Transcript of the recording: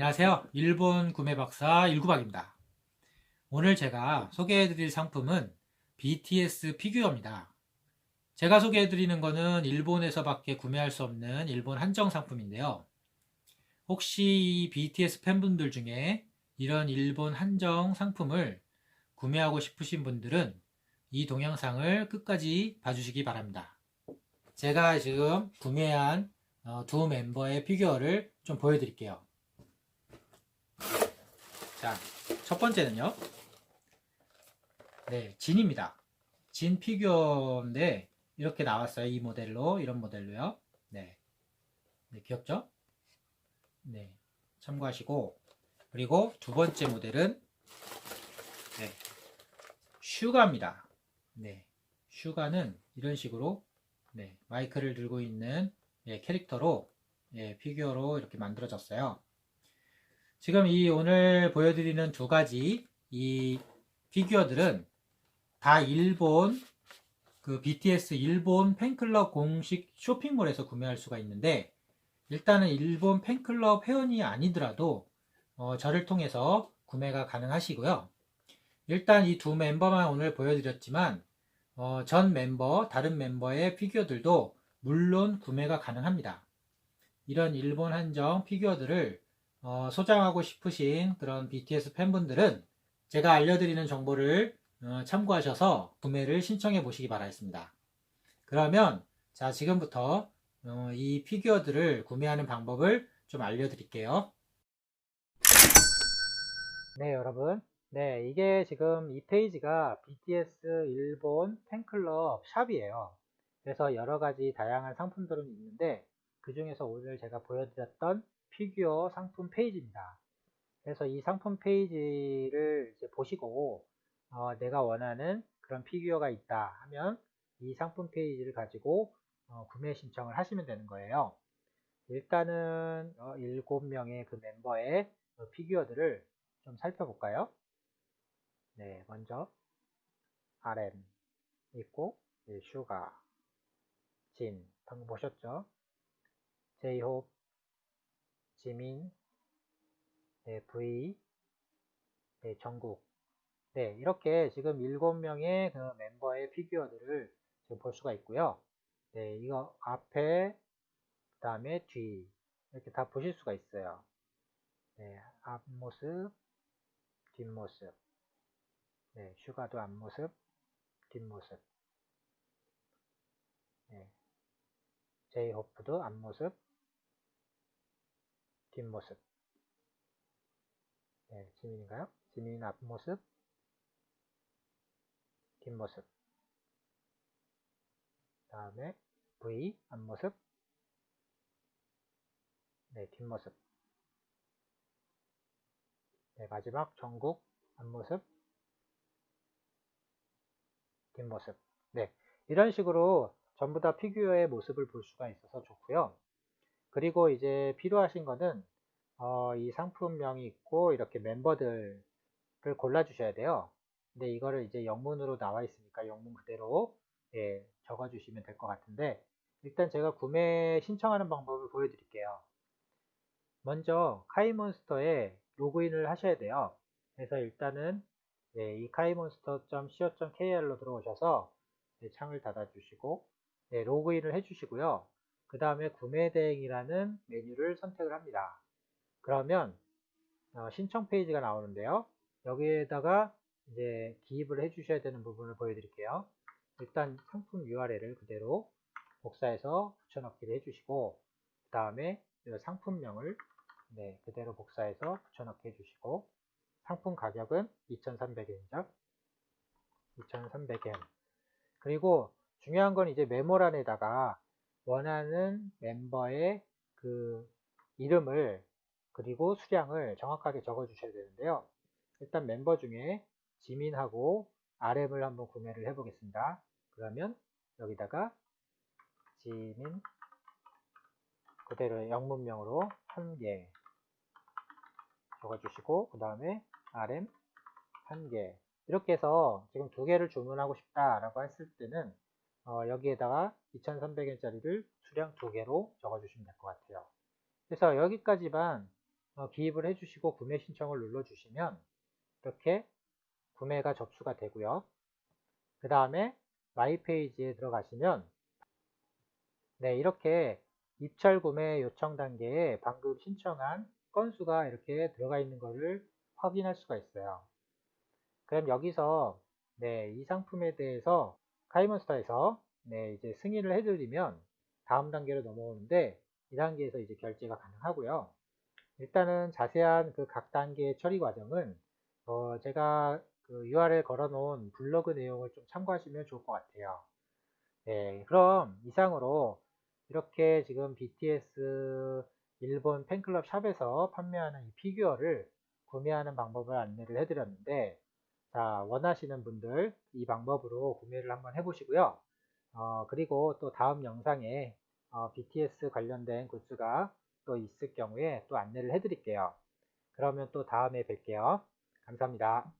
안녕하세요. 일본 구매 박사 일구박입니다. 오늘 제가 소개해드릴 상품은 BTS 피규어입니다. 제가 소개해드리는 거는 일본에서밖에 구매할 수 없는 일본 한정 상품인데요. 혹시 이 BTS 팬분들 중에 이런 일본 한정 상품을 구매하고 싶으신 분들은 이 동영상을 끝까지 봐주시기 바랍니다. 제가 지금 구매한 어, 두 멤버의 피규어를 좀 보여드릴게요. 자, 첫 번째는요. 네, 진입니다. 진 피규어인데 이렇게 나왔어요. 이 모델로, 이런 모델로요. 네. 네, 귀엽죠? 네, 참고하시고 그리고 두 번째 모델은 네, 슈가입니다. 네, 슈가는 이런 식으로 네, 마이크를 들고 있는 예, 캐릭터로 예, 피규어로 이렇게 만들어졌어요. 지금 이 오늘 보여드리는 두 가지 이 피규어들은 다 일본 그 BTS 일본 팬클럽 공식 쇼핑몰에서 구매할 수가 있는데 일단은 일본 팬클럽 회원이 아니더라도 어, 저를 통해서 구매가 가능하시고요. 일단 이 두 멤버만 오늘 보여드렸지만 어, 전 멤버, 다른 멤버의 피규어들도 물론 구매가 가능합니다. 이런 일본 한정 피규어들을 어, 소장하고 싶으신 그런 BTS 팬분들은 제가 알려드리는 정보를 어, 참고하셔서 구매를 신청해 보시기 바라겠습니다. 그러면 자 지금부터 어, 이 피규어들을 구매하는 방법을 좀 알려드릴게요. 네 여러분 네 이게 지금 이 페이지가 BTS 일본 팬클럽 샵이에요. 그래서 여러가지 다양한 상품들은 있는데 그 중에서 오늘 제가 보여드렸던 피규어 상품 페이지입니다. 그래서 이 상품 페이지를 보시고 어, 내가 원하는 그런 피규어가 있다 하면 이 상품 페이지를 가지고 어, 구매 신청을 하시면 되는 거예요. 일단은 어, 7명의 그 멤버의 그 피규어들을 좀 살펴볼까요? 네, 먼저 RM 있고 네, 슈가, 진 방금 보셨죠? 제이홉, 지민, 네, V, 네, 정국. 네, 이렇게 지금 7명의 그 멤버의 피규어들을 지금 볼 수가 있고요. 네, 이거 앞에, 그 다음에 뒤, 이렇게 다 보실 수가 있어요. 네, 앞모습, 뒷모습. 네, 슈가도 앞모습, 뒷모습. 네, 제이호프도 앞모습, 뒷모습. 네, 지민인가요? 지민은 앞모습, 뒷모습. 다음에 V 앞모습, 네, 뒷모습. 네, 마지막 전국 앞모습, 뒷모습. 네, 이런 식으로 전부 다 피규어의 모습을 볼 수가 있어서 좋고요. 그리고 이제 필요하신 거는 어, 이 상품명이 있고 이렇게 멤버들을 골라 주셔야 돼요. 근데 이거를 이제 영문으로 나와 있으니까 영문 그대로 예, 적어 주시면 될 것 같은데 일단 제가 구매 신청하는 방법을 보여드릴게요. 먼저 카이몬스터에 로그인을 하셔야 돼요. 그래서 일단은 예, 이 카이몬스터.co.kr로 들어오셔서 예, 창을 닫아 주시고 예, 로그인을 해 주시고요. 그 다음에 구매 대행이라는 메뉴를 선택을 합니다. 그러면 어, 신청 페이지가 나오는데요. 여기에다가 이제 기입을 해 주셔야 되는 부분을 보여드릴게요. 일단 상품 URL을 그대로 복사해서 붙여넣기를 해주시고 그 다음에 상품명을 네, 그대로 복사해서 붙여넣기 해주시고 상품 가격은 2,300엔이죠. 2,300엔 그리고 중요한 건 이제 메모란에다가 원하는 멤버의 그 이름을 그리고 수량을 정확하게 적어 주셔야 되는데요. 일단 멤버 중에 지민하고 RM을 한번 구매를 해 보겠습니다. 그러면 여기다가 지민 그대로 영문명으로 한 개 적어주시고 그 다음에 RM 한 개 이렇게 해서 지금 두 개를 주문하고 싶다라고 했을 때는 어, 여기에다가 2300엔짜리를 수량 두 개로 적어주시면 될 것 같아요. 그래서 여기까지만 어, 기입을 해주시고 구매 신청을 눌러주시면 이렇게 구매가 접수가 되고요. 그 다음에 마이 페이지에 들어가시면 네 이렇게 입찰 구매 요청 단계에 방금 신청한 건수가 이렇게 들어가 있는 것을 확인할 수가 있어요. 그럼 여기서 네, 이 상품에 대해서 카이먼스타에서 네, 이제 승인을 해드리면 다음 단계로 넘어오는데 이 단계에서 이제 결제가 가능하고요. 일단은 자세한 그 각 단계의 처리 과정은 어, 제가 그 URL 걸어놓은 블로그 내용을 좀 참고하시면 좋을 것 같아요. 네, 그럼 이상으로 이렇게 지금 BTS 일본 팬클럽 샵에서 판매하는 이 피규어를 구매하는 방법을 안내를 해드렸는데 자 원하시는 분들 이 방법으로 구매를 한번 해보시고요. 어, 그리고 또 다음 영상에 어, BTS 관련된 굿즈가 또 있을 경우에 또 안내를 해드릴게요. 그러면 또 다음에 뵐게요. 감사합니다.